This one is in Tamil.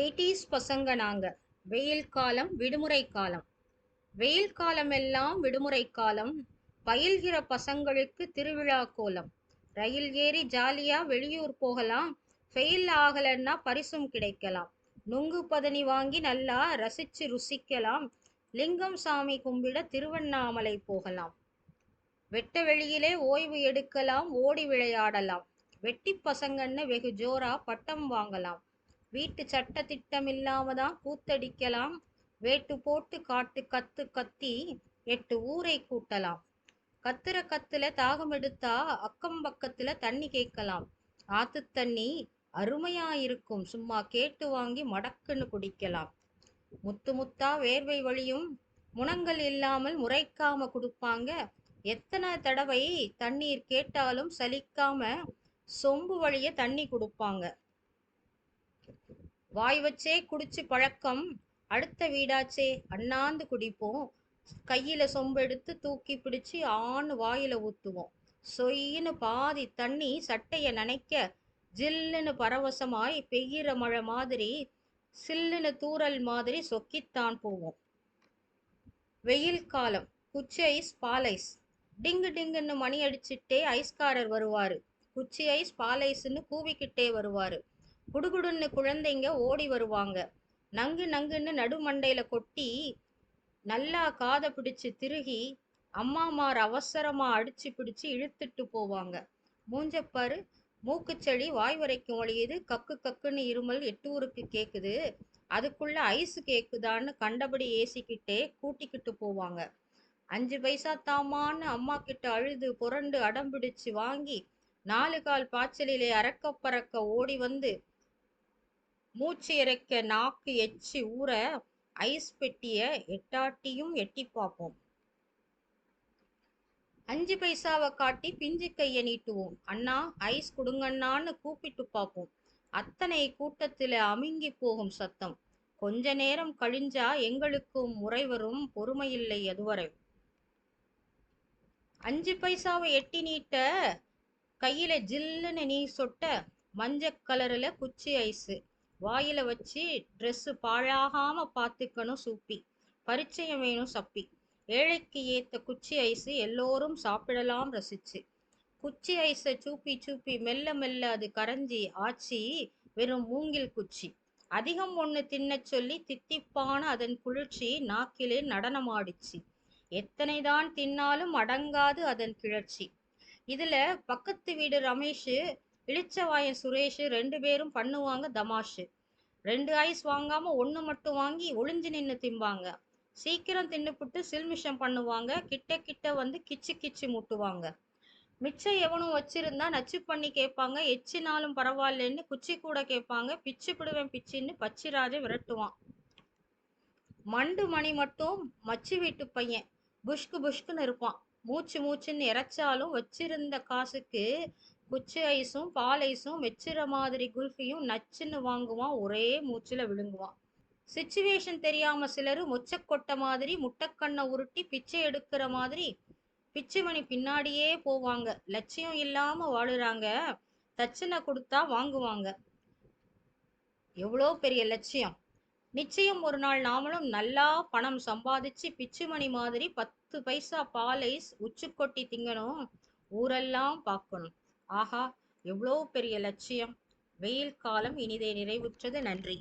எயிட்டிஸ் பசங்க நாங்கள் வெயில் காலம் விடுமுறை காலம். வெயில் காலம் எல்லாம் விடுமுறை காலம். பயில்கிற பசங்களுக்கு திருவிழா கோலம். ரயில் ஏறி ஜாலியாக வெளியூர் போகலாம். ஃபெயில் ஆகலன்னா பரிசும் கிடைக்கலாம். நுங்கு பதனி வாங்கி நல்லா ரசித்து ருசிக்கலாம். லிங்கம் சாமி கும்பிட திருவண்ணாமலை போகலாம். வெட்ட வெளியிலே ஓய்வு எடுக்கலாம் ஓடி விளையாடலாம். வெட்டி பசங்கன்னு வெகு ஜோரா பட்டம் வாங்கலாம். வீட்டு சட்ட திட்டம் தான் கூத்தடிக்கலாம். வேட்டு போட்டு காட்டு கத்து கத்தி எட்டு ஊரை கூட்டலாம். கத்துற கத்துல தாகம் எடுத்தா அக்கம் பக்கத்துல தண்ணி கேட்கலாம். ஆத்து தண்ணி அருமையா இருக்கும். சும்மா கேட்டு வாங்கி மடக்குன்னு குடிக்கலாம். முத்து முத்தா வேர்வை வழியும் முனங்கள் இல்லாமல் முறைக்காம கொடுப்பாங்க. எத்தனை தடவை தண்ணீர் கேட்டாலும் சலிக்காம சொம்பு வழிய தண்ணி கொடுப்பாங்க. வாய் வச்சே குடிச்சு பழக்கம். அடுத்த வீடாச்சே அண்ணாந்து குடிப்போம். கையில சொம்பெடுத்து தூக்கி பிடிச்சு ஆண் வாயில ஊத்துவோம். சொயின்னு பாதி தண்ணி சட்டைய நனைக்க ஜில்லுன்னு பரவசமாய் பெய்கிற மழை மாதிரி சில்லுன்னு தூறல் மாதிரி சொக்கித்தான் போவோம். வெயில் காலம் குச்சி ஐஸ் பால் ஐஸ். டிங்கு டிங்குன்னு மணி அடிச்சிட்டே ஐஸ்காரர் வருவாரு. குச்சி ஐஸ் பால் ஐஸ்ன்னு கூவிக்கிட்டே வருவாரு. குடுகுடுன்னு குழந்தைங்க ஓடி வருவாங்க. நங்கு நங்குன்னு நடுமண்டையில கொட்டி நல்லா காதை பிடிச்சு திருகி அம்மாமார் அவசரமா அடிச்சு பிடிச்சு இழுத்துட்டு போவாங்க. மூஞ்சப்பாரு மூக்குச்சளி வாய் வரைக்கும் ஒழியுது கக்கு கக்குன்னு இருமல் எட்டூருக்கு கேக்குது. அதுக்குள்ள ஐஸ் கேக்குதான்னு கண்டபடி ஏசிக்கிட்டே கூட்டிக்கிட்டு போவாங்க. அஞ்சு பைசா தாமான்னு அம்மா கிட்ட அழுது புரண்டு அடம் பிடிச்சு வாங்கி நாலு கால் பாய்ச்சலிலே அறக்க பறக்க ஓடி வந்து மூச்சு இறைக்க நாக்கு எச்சி ஊற ஐஸ் பெட்டியை எட்டாட்டியும் எட்டி பார்ப்போம். அஞ்சு பைசாவை காட்டி பிஞ்சு கையை நீட்டுவோம். அண்ணா ஐஸ் கொடுங்கண்ணான்னு கூப்பிட்டு பார்ப்போம். அத்தனை கூட்டத்தில் அமுங்கி போகும் சத்தம். கொஞ்ச நேரம் கழிஞ்சா எங்களுக்கும் முறைவரும் பொறுமையில்லை அதுவரை. அஞ்சு பைசாவை எட்டி நீட்ட கையில ஜில்லுன்னு நீ சொட்ட மஞ்சள் கலரில் குச்சி ஐஸு. வாயில வச்சு ட்ரெஸ்ஸு பாழாகாம பார்த்துக்கணும் சூப்பி. பரிச்சயம் வேணும் சப்பி. ஏழைக்கு ஏத்த குச்சி ஐஸு எல்லோரும் சாப்பிடலாம் ரசிச்சு. குச்சி ஐஸை சூப்பி சூப்பி மெல்ல மெல்ல அது கரைஞ்சி ஆச்சி வெறும் மூங்கில் குச்சி. அதிகம் ஒன்று தின்னச் சொல்லி தித்திப்பான அதன் குளிர்ச்சி நாக்கிலே நடனமாடிச்சு. எத்தனைதான் தின்னாலும் அடங்காது அதன் கிளர்ச்சி. இதுல பக்கத்து வீடு ரமேஷு இளிச்சவாய சுரேஷ் ரெண்டு பேரும் பண்ணுவாங்க தமாஷு. ரெண்டு ஐஸ் வாங்காம ஒண்ணு மட்டும் வாங்கி ஒளிஞ்சு நின்னு திம்பாங்க. சீக்கிரம் தின்னுப்புட்டு சில்மிஷம் பண்ணுவாங்க. கிட்ட கிட்ட வந்து கிச்சு கிச்சு முட்டுவாங்க. மிச்சம் எவனும் வச்சிருந்தா நச்சு பண்ணி கேட்பாங்க. எச்சினாலும் பரவாயில்லன்னு குச்சி கூட கேட்பாங்க. பிச்சு பிடுவேன் பிச்சின்னு பச்சிராஜ விரட்டுவான். மண்டு மணி மட்டும் மச்சு வீட்டு பையன். புஷ்கு புஷ்குன்னு இருப்பான். மூச்சு மூச்சுன்னு இறைச்சாலும் வச்சிருந்த காசுக்கு குச்சி ஐஸும் பால் ஐஸும் வச்சுற மாதிரி குல்ஃபியும் நச்சுன்னு வாங்குவான் ஒரே மூச்சில் விழுங்குவான். சுச்சுவேஷன் தெரியாமல் சிலர் மொச்சக்கொட்டை மாதிரி முட்டைக்கண்ணை உருட்டி பிச்சை எடுக்கிற மாதிரி பிச்சுமணி பின்னாடியே போவாங்க. லட்சியம் இல்லாமல் வாழுறாங்க. தட்சணை கொடுத்தா வாங்குவாங்க. எவ்வளோ பெரிய லட்சியம். நிச்சயம் ஒரு நாள் நாமளும் நல்லா பணம் சம்பாதிச்சு பிச்சுமணி மாதிரி பத்து பைசா பால் ஐஸ் உச்சு கொட்டி திங்கணும். ஊரெல்லாம் பார்க்கணும். ஆஹா எவ்வளோ பெரிய லட்சியம். வெயில் காலம் இனிதே நிறைவுற்றது நன்றி.